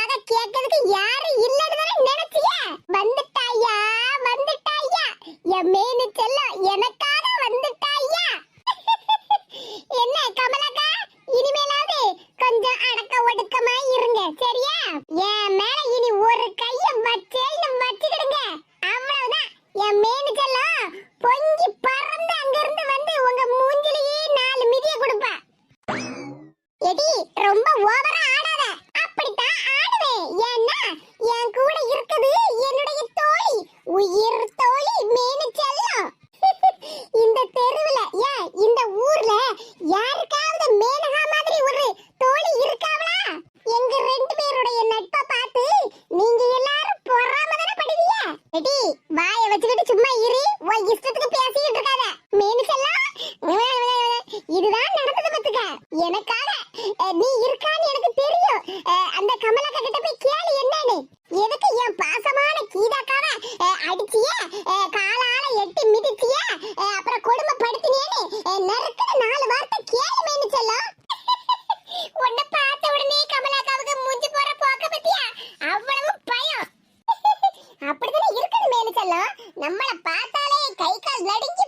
உனக்காக கேட்கறதுக்கு நம்மள பார்த்தாலே கை கால் நடுங்கி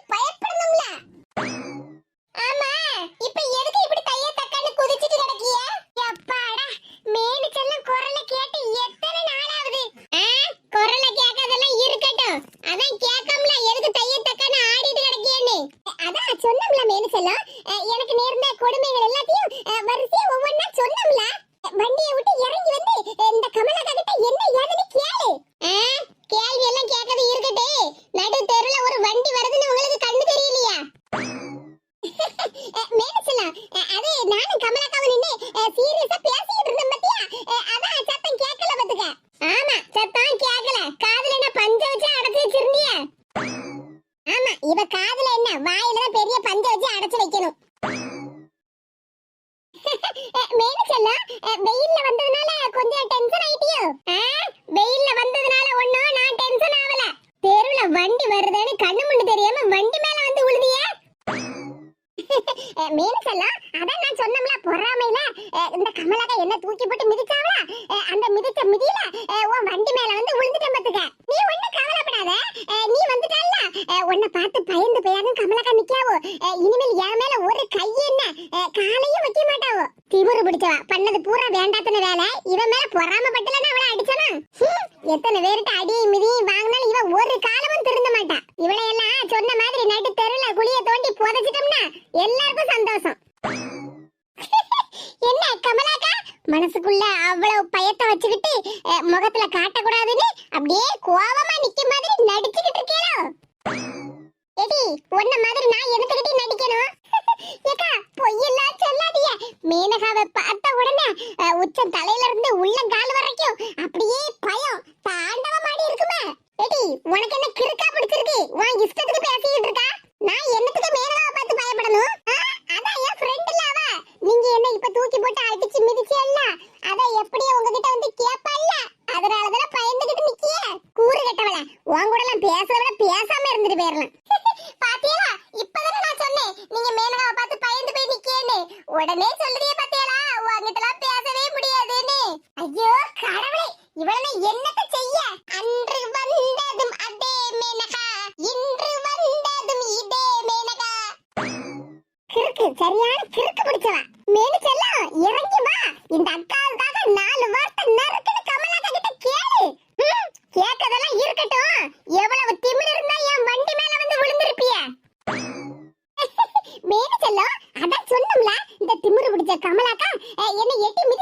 உன்னை பார்த்து பயந்து போயாதும் கமலக்கா நிக்காவோ இனிமேல் என் மேல ஒரு கை என்ன? காலையும் வைக்க மாட்டாவோ? திமுரு பிடிச்சவா. பண்ணது பூரா வேண்டாத்தன வேலை. இவன் மேல பொறாம பட்டலன்னா அவளை அடிச்சனா? எத்தனை பேருக்கு அடியும் மிதியும் வாங்கினாலும் இவன் ஒரு காலமும் திருந்த மாட்டா. இவளை எல்லாம் சொன்ன மாதிரி நட்டு தெருல குழிய தோண்டி புதைச்சிட்டோம்னா எல்லாருக்கும் சந்தோஷம். என்ன கமலாக்கா? மனசுக்குள்ள அவ்வளவு பயத்தை வச்சுக்கிட்டு முகத்துல காட்டக்கூடாதுன்னு தலையில இருந்து உள்ள கால் வரைக்கும் அப்படியே பயம். தாண்டவ மாடி இருக்குமே. ஏடி உனக்கு என்ன கிறுக்கா பிடிச்சிருக்கு? உன் இஷ்டத்துக்கு பேசிட்டு இருக்க. கிறுக்கு சரியான கிறுக்கு பிடிச்சவ. மேனு செல்லம் இறங்கி வா. இந்த அக்காவுக்காக நாலு வார்த்தை நறுக்குன்னு கமலாக்கா கிட்ட கேளு. கேட்கதெல்லாம் இருக்கட்டும். எவ்வளவு திமிர் இருந்தா என் வண்டி மேல வந்து விழுந்திருப்பிய. மேனு செல்லம் அதான் சொன்னோம்ல இந்த திமிரு பிடிச்ச கமலாக்கா என்ன எட்டி மிதி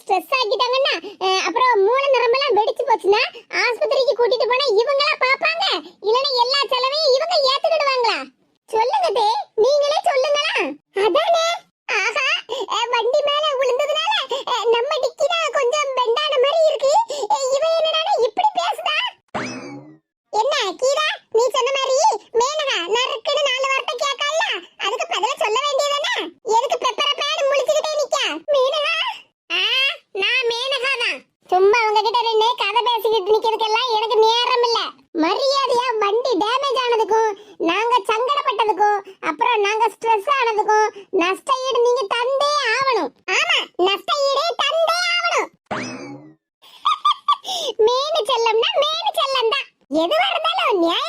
ஸ்ட்ரெஸ் ஆக்கிட்டாங்கன்னா அப்புறம் மூளை நரம்பெல்லாம் வெடிச்சு போச்சுன்னா ஆஸ்பத்திரிக்கு கூட்டிட்டு போனா இவங்களா பாப்பாங்க. இல்லைன்னா எல்லா ஆனதுக்கும் அப்புறம் நாங்க ஸ்ட்ரெஸ் ஆனதுக்கும் நஷ்ட ஈடு நீங்க தந்தே ஆகணும் ஆமா நஷ்ட ஈடு தந்தே ஆகணும் மேனு செல்லம்னா மேனு செல்லம் தான் எது இருந்தாலும் நியாயம்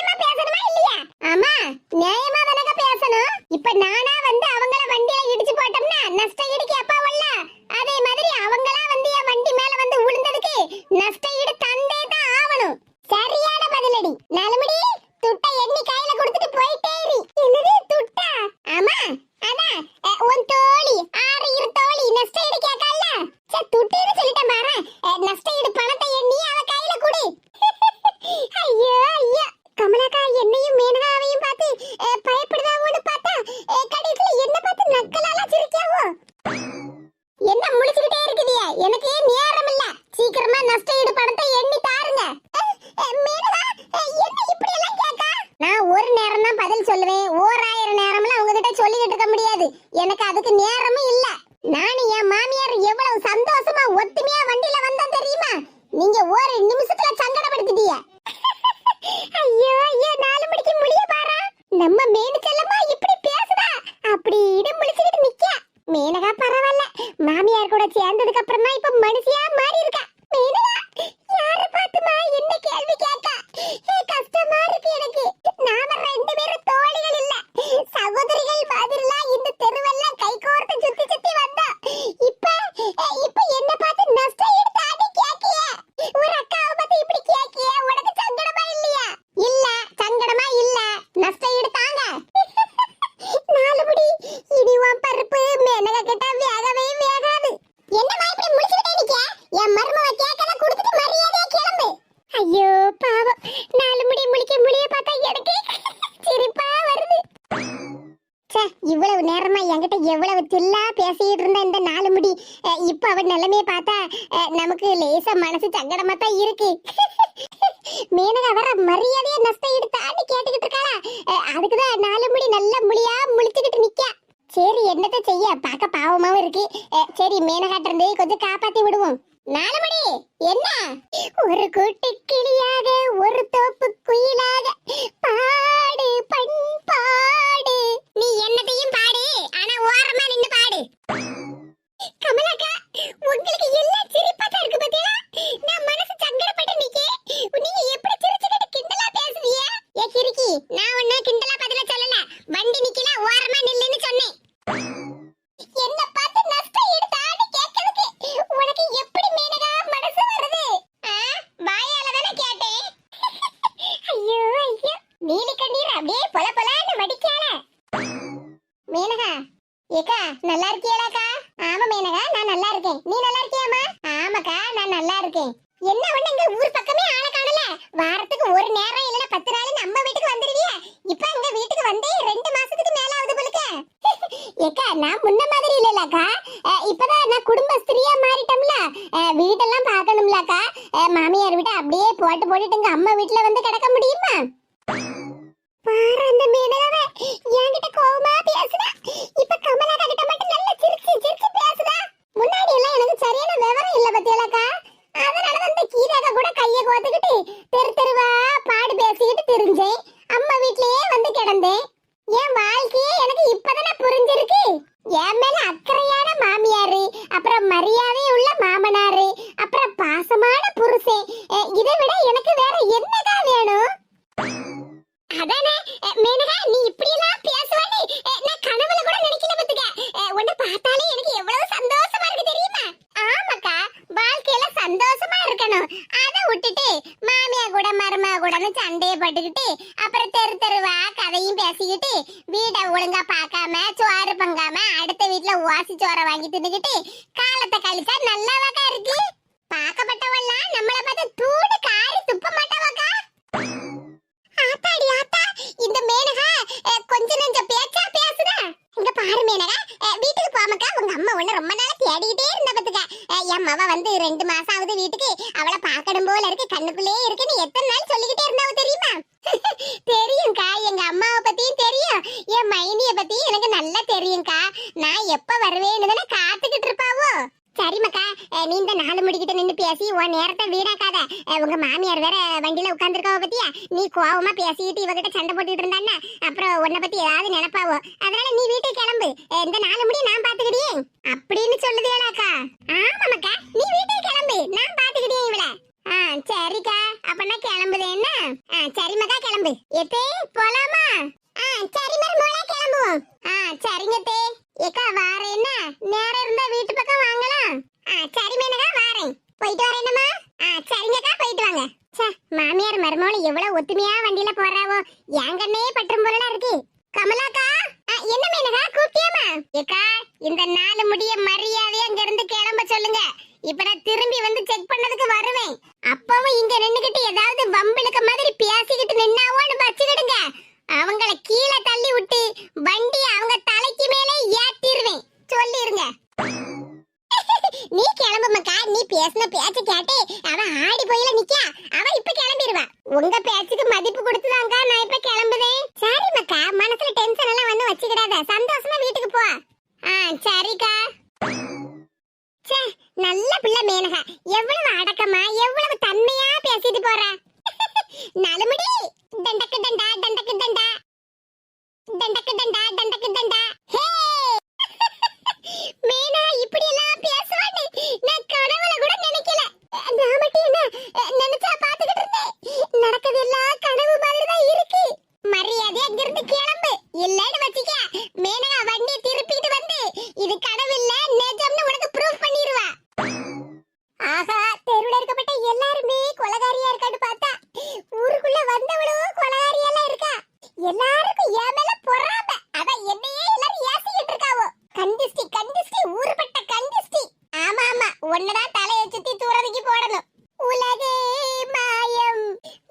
கூட சேர்ந்ததுக்கு அப்புறம் அவகிட்ட எவ்வளவு தில்லா பேசிட்டு இருந்த இந்த நாலு முடி இப்ப அவன் நிலைமையை பார்த்தா நமக்கு லேசா மனசு சங்கடமா தான் இருக்கு. மேனகா வர மரியாதைய நஷ்டம் எடுத்தான்னு கேட்டுக்கிட்டு இருக்காளா. அதுக்குதான் நாலு முடி நல்ல முடியா முழிச்சுக்கிட்டு நிக்கா. சரி என்னத்த செய்ய? பார்க்க பாவமாவும் இருக்கு. சரி மேனகாட்ட இருந்து கொஞ்சம் காப்பாத்தி கமலாக்கா உங்களுக்கு எல்லாம் சிரிப்பா இருக்கு ஏக்கா நான் முன்ன மாதிரி இல்லலக்கா. அஹ், இப்பதான் நான் குடும்பஸ்திரியா மாறிட்டோம்ல. அஹ், வீடெல்லாம் பார்க்கணும்லக்கா. மாமியார் வீட்டை அப்படியே போட்டு போட்டுட்டு எங்க அம்மா வீட்டுல வந்து கிடக்க முடியுமா? பாரு அந்த மேனகாவை என்கிட்ட கோவமா பேசுதா இப்ப கமலாக்கா கிட்ட மட்டும் நல்லா சிரிச்சு சிரிச்சு பேசுதா முன்னாடி எல்லாம் எனக்கு சரியான விவரம் இல்ல பத்தியலாக்கா அதனால தான் இந்த கீதாக்கா கூட கைய கோத்துக்கிட்டு தெரு தெருவா பாடு பேசிக்கிட்டு திரிஞ்சேன் அம்மா வீட்லயே வந்து கிடந்தேன் என் வாழ்க்கையே எனக்கு இப்பதானே புரிஞ்சிருக்கு என் மேல அக்கறையான மாமியாரு அப்புறம் மரியாதை உள்ள மாமனாரு அப்புறம் பாசமான புருஷன் இதை விட எனக்கு வேற என்னதான் வேணும் அதானே அஹ் மேனகா நீ இப்படி எல்லாம் பேசுவான்னு அஹ் நான் கனவுல கூட நினைக்கல பாத்துக்க அஹ் உன்னை பார்த்தாலே எனக்கு எவ்வளவு சந்தோஷமா இருக்கு தெரியுமா ஆமாக்கா வாழ்க்கையில சந்தோஷமா இருக்கணும் அதை விட்டுட்டு மாமியா கூட மருமக கூடன்னு சண்டைய போட்டுக்கிட்டு அப்புறம் தெரு தெருவா கதையும் பேசிக்கிட்டு வீடை ஒழுங்கா பார்க்காம சோறு பங்காம அடுத்த வீட்ல ஓசி சோறை வாங்கி தின்னுக்கிட்டு காலத்தை கழிச்சா நல்லாவாக்கா இருக்கு பார்க்கப்பட்டவெல்லாம் நம்மள பார்த்து தூடு காரி துப்ப மாட்டாவாக்கா ஆத்தாடி ஆத்தா இந்த மேனகா அஹ், கொஞ்ச நெஞ்ச பேச்சா பேசுதா இங்க பாரு மேனகா அஹ், வீட்டுக்கு போமக்கா உங்க அம்மா உன்ன ரொம்ப நாளா தேடிக்கிட்டே இருந்த பத்துக்க அஹ், என் மவ வந்து ரெண்டு மாசம் ஆகுது வீட்டுக்கு அவளை பார்க்கணும் போல இருக்கு. கண்ணுக்குள்ளே இருக்குன்னு எத்தனை நாள் சொல்லிக்கிட்டே இருந்தாவ தெரியுமா? தெரியும்க்கா. எங்க அம்மாவை பத்தியும் தெரியும். என் மைனிய பத்தியும் எனக்கு நல்லா தெரியும்க்கா. நான் எப்ப வருவேன்னு தானே காத்துக்கிட்டு இருப்பாவோ? சரிமாக்கா நீ இந்த நாலு முடிக்கிட்ட நின்னு பேசி உன் நேரத்தை வீணா உங்க மாமியார் வேற வண்டியில உட்காந்துருக்காவ பத்தியா? நீ கோவமா பேசிக்கிட்டு இவகிட்ட சண்டை போட்டுட்டு இருந்தான்னா அப்புறம் உன்னை பத்தி ஏதாவது நினைப்பாவோ? அதனால நீ வீட்டுக்கு கிளம்பு. எந்த இந்த நாலு முடி நான் பாத்துக்கிட்டே அப்படின்னு சொல்லுதேலாக்கா ஆமாமாக்கா நீ வீட்டுக்கு கிளம்பு. நான் பாத்துக்கிட்டே இவள. ஆ சரிக்கா. அப்பனா கிளம்புது என்ன? ஆ சரிம்மாக்கா கிளம்பு. எத்தே போலாமா? ஆ சரி மருமகளே கிளம்புவோம். ஆ சரிங்க தே. ஏக்கா வாரேன்னா? நேரம் இருந்தா வீட்டு பக்கம் வாங்கலாம். ஆ சரி மேனகா வாரேன். போயிட்டு வரேனம்மா ஆ சரிங்கக்கா போயிட்டு வாங்க. ச்சே மாமியார் மருமகள் எவ்வளவு ஒத்துமையா வண்டியில போறாவோ. என் கண்ணே பற்றும் போல இருக்கு. கமலாக்கா என்ன மேனகா கூப்பிட்டியாமா ஏக்கா இந்த நாலு முடிய மரியாதையா அங்க இருந்து கிளம்ப சொல்லுங்க. இப்ப நான் திரும்பி வந்து செக் பண்ணதுக்கு வருவேன். அப்பவும் இங்க நின்னுகிட்டு ஏதாவது வம்பிழுக்க மாதிரி பேசிக்கிட்டு நின்னாவோன்னு வச்சுக்கிடுங்க. அவங்கள கீழே தள்ளி விட்டு வண்டி அவங்க தலைக்கு மேலே ஏத்திடுவேன் சொல்லிருங்க. நீ கிளம்பு மக்கா நீ பேசின பேச்ச கேட்டு அவ ஆடி போயில நிக்கா அவ இப்ப கிளம்பிடுவா உங்க பேச்சுக்கு மதிப்பு கொடுத்துதாங்க நான் இப்ப கிளம்புதேன் சரி மக்கா மனசுல டென்ஷன் எல்லாம் வந்து வச்சுக்கிடாத. சந்தோஷமா வீட்டுக்கு போ. ஆ சரிக்கா. ச்சே நல்ல பிள்ளை மேனகா. எவ்வளவு அடக்கமா எவ்வளவு தன்மையா பேசிட்டு போற. நலுமுடி. தண்டக்கு தண்டா தண்டக்கு தண்டா தண்டக்கு தண்டா தண்டக்கு தண்டா ஹே! மீனா இப்படி எல்லாம் பேசுவான்னு நான் கனவுல கூட நினைக்கல. நான் மட்டும் என்ன நினைச்சா பாத்துக்கிட்டு இருந்தேன். நடக்கதெல்லாம் கனவு மாதிரி தான் இருக்கு மரியாதை அங்கிருந்து கிளம்பு. இல்ல வச்சுக்க மேனகா வண்டி திருப்பிட்டு வந்து இது கனவு இல்ல நிஜம்னு உனக்கு ப்ரூஃப் பண்ணிடுவா ஆஹா தெருவுல இருக்கப்பட்ட எல்லாருமே கொலகாரியா இருக்கான்னு பார்த்தா ஊருக்குள்ள வந்தவளும் கொலகாரியெல்லாம் இருக்கா எல்லாருக்கும் என் மேல பொறாம அதான் என்னையே எல்லாரும் ஏசிக்கிட்டு இருக்காவோ கண்டிஸ்டி கண்டிஸ்டி ஊருப்பட்ட கண்டிஸ்டி ஆமா ஆமா ஒன்னதான் தலையை சுத்தி தூரதுக்கு போடணும் உலகே மாயம்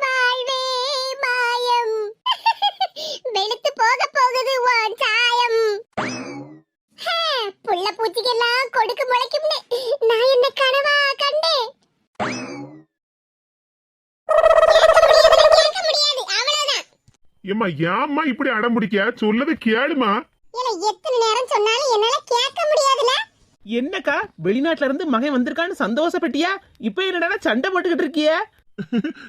வாழ்வே மாயம் வெளுத்து போக போகுது உன் சாயம் ஹே, புள்ள பூச்சிக்கெல்லாம் கொடுக்கு முளைக்கும்னு நான் என்ன கனவா கண்டேன் கேட்க முடியாதுன்னா கேட்க முடியாது அவ்வளவுதான் ஏம்மா ஏம்மா இப்படி அடம் பிடிக்க சொல்லதை கேளுமா. இல்ல எத்தனை நேரம் சொன்னாலும் என்னால கேட்க முடியாதுல. என்னக்கா வெளிநாட்டுல இருந்து மகன் வந்திருக்கான்னு சந்தோஷப்பட்டியா? இப்ப என்னடா சண்டை போட்டுக்கிட்டு இருக்கிய?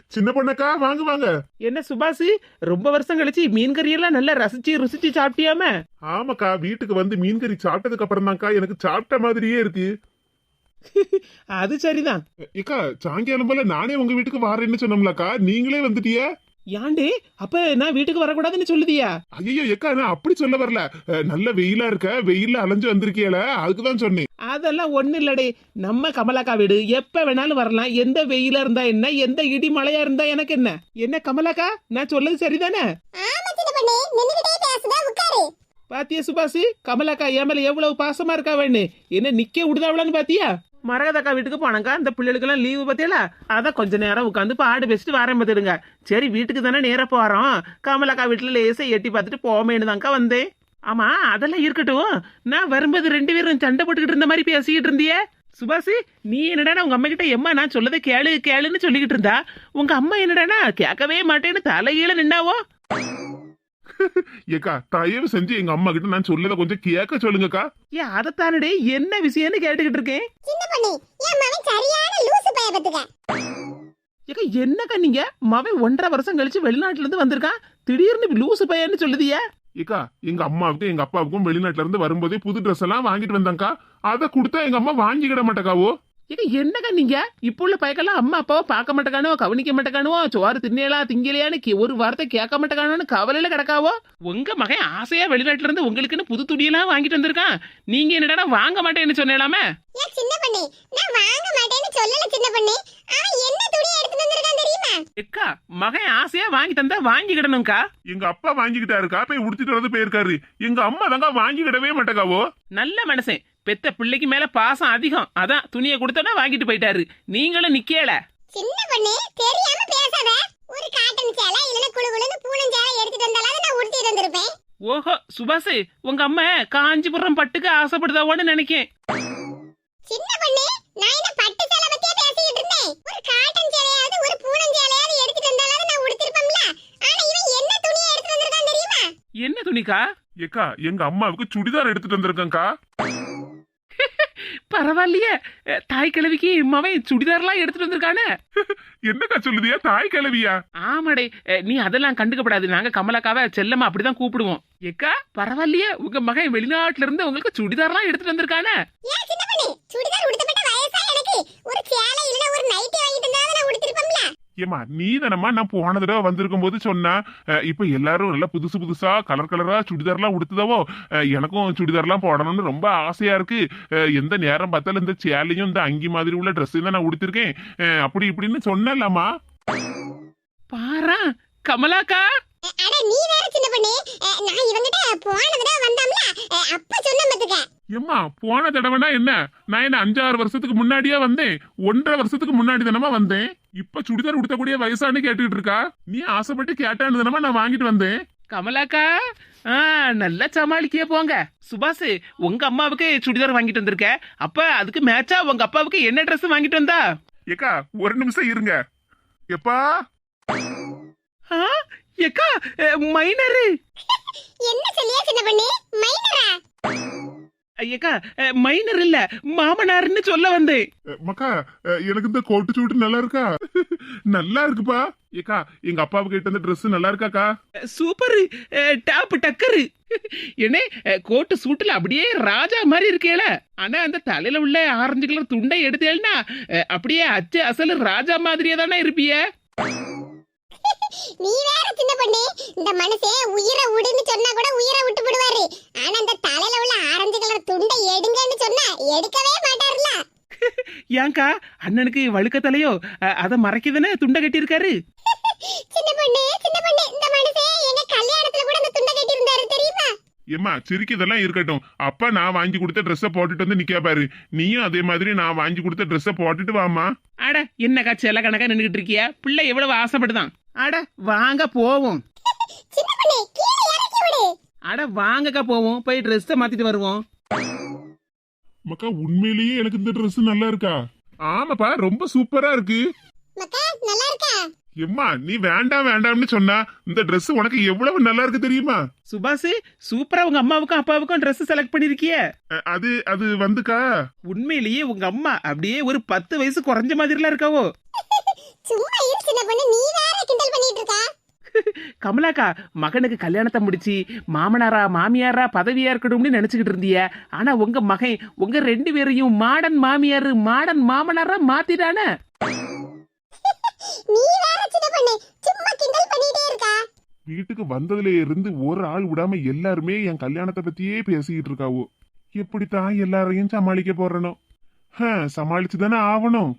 சின்ன பொண்ணக்கா வாங்க வாங்க. என்ன சுபாஷ் ரொம்ப வருஷம் கழிச்சு மீன் கறியெல்லாம் நல்லா ரசிச்சு ருசிச்சு சாப்பிட்டியாம? ஆமாக்கா வீட்டுக்கு வந்து மீன் கறி சாப்பிட்டதுக்கு அப்புறம் தான்க்கா எனக்கு சாப்பிட்ட மாதிரியே இருக்கு. அது சரிதான். ஏக்கா சாயங்காலம் போல நானே உங்க வீட்டுக்கு வாரேன்னு சொன்னோம்லக்கா நீங்களே வந்துட்டிய? ஏண்டே அப்ப நான் வீட்டுக்கு வரக்கூடாதுன்னு சொல்லுதியா? ஐயோ ஏக்கா நான் அப்படி சொல்ல வரல. நல்ல வெயிலா இருக்க வெயில்ல அலைஞ்சு வந்திருக்கியல அதுக்கு தான் சொன்னேன். அதெல்லாம் ஒண்ணு இல்லடே. நம்ம கமலாக்கா வீடு எப்ப வேணாலும் வரலாம். எந்த வெயிலா இருந்தா என்ன? எந்த இடி மழையா இருந்தா எனக்கு என்ன? என்ன கமலாக்கா? நான் சொல்லது சரிதானே? பாத்தியா சுபாஷ்? கமலாக்கா என் மேல எவ்வளவு பாசமா இருக்கா வேணு. என்ன நிக்க விடுதாவளான்னு பாத்தியா? மரகதக்கா வீட்டுக்கு போனாக்கா அந்த பிள்ளைகளுக்கெல்லாம் லீவு பத்தியல? அதான் கொஞ்ச நேரம் உட்காந்து பாடு பேசிட்டு வரேன் பார்த்துடுங்க. சரி வீட்டுக்கு தானே நேரா போறோம். கமலக்கா வீட்டுல லேசாக எட்டி பார்த்துட்டு போமேன்னு தான்க்கா வந்தேன். ஆமா அதெல்லாம் இருக்கட்டும். நான் வரும்போது ரெண்டு பேரும் சண்டை போட்டுக்கிட்டு இருந்த மாதிரி பேசிக்கிட்டு இருந்தியே. சுபாஷ் நீ என்னடானா உங்க அம்மா கிட்ட எம்மா நான் சொல்லதை கேளு கேளுன்னு சொல்லிக்கிட்டு இருந்தா. உங்க அம்மா என்னடானா கேட்கவே மாட்டேன்னு தலைகீழ நின்னாவோ? ஏக்கா தயவு செஞ்சு எங்க அம்மா கிட்ட நான் சொல்லத கொஞ்சம் கேட்க சொல்லுங்கக்கா. ஏ அதைத்தானடே? என்ன விஷயம்னு கேட்டுக்கிட்டு இருக்கேன் சின்ன பொண்ணு என் மகன் சரியான லூசு பைய பத்துக்க ஏக்கா என்னக்கா நீங்க? மவன் ஒன்றரை வருஷம் கழிச்சு வெளிநாட்டுல இருந்து வந்திருக்கான் திடீர்னு லூசு பையன்னு சொல்லுதியே. ஏக்கா எங்க அம்மாவுக்கும் எங்க அப்பாவுக்கும் வெளிநாட்டுல இருந்து வரும்போதே புது ட்ரெஸ் எல்லாம் வாங்கிட்டு வந்தாங்கக்கா அதை கொடுத்தா எங்க அம்மா வாங்கிக்கிட மாட்டேக்காவோ ஏக்கா என்னக்கா நீங்க? இப்போ உள்ள பையக்கெல்லாம் அம்மா அப்பாவை பார்க்க மாட்டேக்கானோ கவனிக்க மாட்டேக்கானோ சோறு தின்னையலா திங்கலையான்னு ஒரு வார்த்தை கேட்க மாட்டேக்கானோன்னு கவலையில கிடக்காவோ? உங்க மகன் ஆசையா வெளிநாட்டுல இருந்து உங்களுக்குன்னு புது துணியெல்லாம் வாங்கிட்டு வந்திருக்கான். நீங்க என்னடா வாங்க மாட்டேன்னு சொன்னேலாமே? சின்ன பொண்ணு நான் வாங்க மாட்டேன்னு சொல்லல சின்ன பொண்ணு. அவன் என்ன துணி எடுத்து வந்திருக்கான் தெரியுமா? எக்கா மகன் ஆசையா வாங்கி தந்தா வாங்கிக்கிடணும்க்கா. எங்க அப்பா வாங்கிக்கிட்டாருக்கா போய் உடுத்திட்டு வந்து போயிருக்காரு. எங்க அம்மா தாங்க வாங்கிக்கிடவே மாட்டேக்காவோ நல்ல மனுஷன் பெத்த பிள்ளைக்கு மேல பாசம் அதிகம். அதான் துணியை கொடுத்தோன்னா வாங்கிட்டு போயிட்டாரு. நீங்களும் நிக்கல. சின்ன பொண்ணு தெரியாம பேசாத. ஒரு காட்டன் சேலை இல்லனா குளு குளுன்னு பூனம் சேலை எடுத்துட்டு வந்தாலும் நான் உடுத்திட்டு வந்திருப்பேன். ஓஹோ சுபாஷ் உங்க அம்மா காஞ்சிபுரம் பட்டுக்கு ஆசைப்படுதாவோன்னு நினைக்கேன். சின்ன பொண்ணு நான் என்ன பட்டு சேலை பத்தியே பேசிட்டு இருந்தேன். ஒரு காட்டன் சேலையாவது ஒரு பூனம் சேலையாவது எடுத்துட்டு வந்தாலும் நான் உடுத்திருப்பேன்ல. ஆனா இவன் என்ன துணியை எடுத்து வந்திருக்கான் தெரியுமா? என்ன துணிக்கா? ஏக்கா எங்க அம்மாவுக்கு சுடிதார் எடுத்துட்டு வந்திருக்கேன்க்கா. பரவாயில்லையே. தாய் கிழவிக்கு மவன் சுடிதார்லாம் எடுத்துட்டு வந்திருக்கானே. என்னக்கா சொல்லுதியா? தாய் கிளவியா ஆமாடே. நீ அதெல்லாம் கண்டுக்கப்படாது. நாங்க கமலாக்காவை செல்லம்மா அப்படிதான் கூப்பிடுவோம். ஏக்கா பரவாயில்லையே. உங்க மகன் வெளிநாட்டுல இருந்து உங்களுக்கு சுடிதார்லாம் எடுத்துட்டு வந்திருக்கானே. சுடிதார் உடுத்தப்பட்ட வயசா எனக்கு? ஒரு சேலை இல்லனா ஒரு நைட்டி வாங்கிட்டு வந்தாலும் நான் உடுத்திருப்பேன்ல. ஏமா நீ தானம்மா நான் போன தடவை வந்திருக்கும் போது சொன்னா அஹ், இப்ப எல்லாரும் நல்லா புதுசு புதுசா கலர் கலரா சுடிதார்லாம் உடுத்துதவோ எனக்கும் சுடிதார்லாம் போடணும்னு ரொம்ப ஆசையா இருக்கு. எந்த நேரம் பார்த்தாலும் இந்த சேலையும் இந்த அங்கி மாதிரி உள்ள ட்ரெஸ் தான் நான் உடுத்திருக்கேன். அப்படி இப்படின்னு சொன்னலாமா பாரா கமலாக்கா? அட நீ வேற சின்ன பொண்ணு. நான் இவங்கிட்ட போன தடவை வந்தாம்ல. அப்ப சொன்ன ஏம்மா போன தடவைனா என்ன? நான் என்ன அஞ்சாறு வருஷத்துக்கு முன்னாடியே வந்தேன்? ஒன்றரை வருஷத்துக்கு முன்னாடி தானமா வந்தேன்? இப்ப சுடிதார் உடுத்தக்கூடிய வயசானு கேட்டுக்கிட்டு இருக்கா? நீ ஆசைப்பட்டு கேட்டான்னு தானமா நான் வாங்கிட்டு வந்தேன். கமலாக்கா ஆ நல்லா சமாளிக்கே போங்க. சுபாஷ் உங்க அம்மாவுக்கு சுடிதார் வாங்கிட்டு வந்திருக்க. அப்ப அதுக்கு மேட்சா உங்க அப்பாவுக்கு என்ன Dress வாங்கிட்டு வந்தா? ஏக்கா ஒரு நிமிஷம் இருங்க. எப்பா? ஆ, ஏக்கா மைனரு என்ன சொல்லியா சின்ன பொண்ணு மைனரா ஐயக்கா மைனர் இல்ல மாமனார்னு சொல்ல வந்தேன். மக்கா எனக்கு இந்த கோட்டு சூட்டு நல்லா இருக்கா நல்லா இருக்குப்பா ஏக்கா எங்க அப்பாவுக்கு கிட்ட இந்த Dress நல்லா இருக்காக்கா சூப்பர் டாப் டக்கரு. என்ன கோட்டு சூட்டுல அப்படியே ராஜா மாதிரி இருக்கேல. ஆனா அந்த தலையில உள்ள ஆரஞ்சு கலர் துண்டை எடுத்தேன்னா அப்படியே அச்சு அசல் ராஜா மாதிரியே தானே இருப்பிய. நீ வேற சின்ன பொண்ணு. இந்த மனுஷன் உயிரை விடுன்னு சொன்னா கூட உயிரை விட்டு விடுவாரு ஆனா இந்த தலையில உள்ள ஆரஞ்சு கலர் துண்டை எடுங்கன்னு சொன்னா எடுக்கவே மாட்டாருல ஏன்க்கா அண்ணனுக்கு வழுக்க தலையோ அதை மறைக்கதானே துண்டை கட்டியிருக்காரு? சின்ன பொண்ணு சின்ன பொண்ணு இந்த மனுஷன் எங்க கல்யாணத்துல கூட இந்த துண்டை கட்டி இருந்தாரு ஏம்மா சிரிக்கதெல்லாம் இருக்கட்டும். அப்பா நான் வாங்கி கொடுத்த ட்ரெஸ்ஸை போட்டுட்டு வந்து நிக்க பாரு. நீயும் அதே மாதிரி நான் வாங்கி கொடுத்த ட்ரெஸ்ஸை போட்டுட்டு வாமா அட என்னக்கா செல்ல கணக்கா நின்றுட்டு இருக்கிய? பிள்ளை எவ்வளவு ஆசைப்படுதான். அட வாங்க போவோம். சின்ன பொண்ணு கீழே இறக்கி விடு. அட வாங்கக்கா போவோம். போய் ட்ரெஸ்ஸை மாத்திட்டு வருவோம். மக்கா உண்மையிலேயே எனக்கு இந்த Dress நல்லா இருக்கா? ஆமாப்பா ரொம்ப சூப்பரா இருக்கு. மக்கா நல்லா இருக்கா? எம்மா நீ வேண்டாம் வேண்டாம்னு சொன்னா இந்த Dress உனக்கு எவ்வளவு நல்லா இருக்கு தெரியுமா? சுபாஷ் சூப்பரா உங்க அம்மாவுக்கும் அப்பாவுக்கும் Dress செலக்ட் பண்ணிருக்கிய. அஹ், அது அது வந்துக்கா? உண்மையிலேயே உங்க அம்மா அப்படியே ஒரு பத்து வயசு குறைஞ்ச மாதிரிலாம் இருக்காவோ? சும்மா இரு சின்ன பொண்ணு நீ வேற கிண்டல் பண்ணிட்டு இருக்கா. கமலாக்கா மகனுக்கு கல்யாணத்தை முடிச்சு மாமனாரா மாமியாரா பதவியா இருக்கணும்னு நினைச்சுக்கிட்டு இருந்திய. ஆனா உங்க மகன் உங்க ரெண்டு பேரையும் மாடன் மாமியாரு மாடன் மாமனாரா மாத்திட்டானே. நீ வேற சின்ன பண்ணு. சும்மா கிண்டல் பண்ணிட்டே இருக்கா? வீட்டுக்கு வந்ததுல இருந்து ஒரு ஆள் விடாம எல்லாருமே என் கல்யாணத்தை பத்தியே பேசிக்கிட்டு இருக்காவோ. எப்படித்தான் எல்லாரையும் சமாளிக்க போறனோ. சமாளிச்சு தானே ஆகணும்.